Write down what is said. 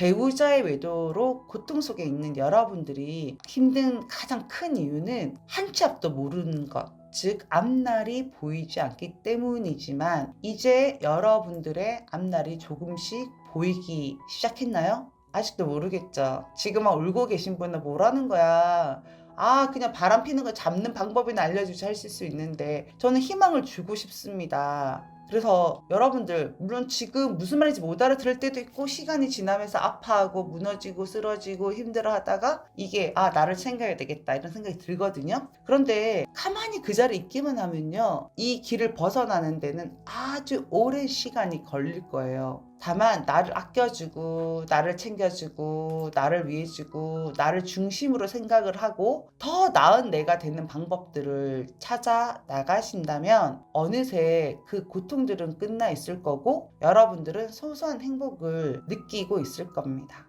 배우자의 외도로 고통 속에 있는 여러분들이 힘든 가장 큰 이유는 한 치 앞도 모르는 것. 즉, 앞날이 보이지 않기 때문이지만, 이제 여러분들의 앞날이 조금씩 보이기 시작했나요? 아직도 모르겠죠. 지금 막 울고 계신 분은 뭐라는 거야. 아, 그냥 바람 피는 거 잡는 방법이나 알려주지 하실 수 있는데, 저는 희망을 주고 싶습니다. 그래서 여러분들 물론 지금 무슨 말인지 못 알아들을 때도 있고 시간이 지나면서 아파하고 무너지고 쓰러지고 힘들어하다가 이게 아 나를 챙겨야 되겠다 이런 생각이 들거든요. 그런데 가만히 그 자리에 있기만 하면요 이 길을 벗어나는 데는 아주 오랜 시간이 걸릴 거예요. 다만 나를 아껴주고 나를 챙겨주고 나를 위해주고 나를 중심으로 생각을 하고 더 나은 내가 되는 방법들을 찾아 나가신다면 어느새 그 고통들은 끝나 있을 거고 여러분들은 소소한 행복을 느끼고 있을 겁니다.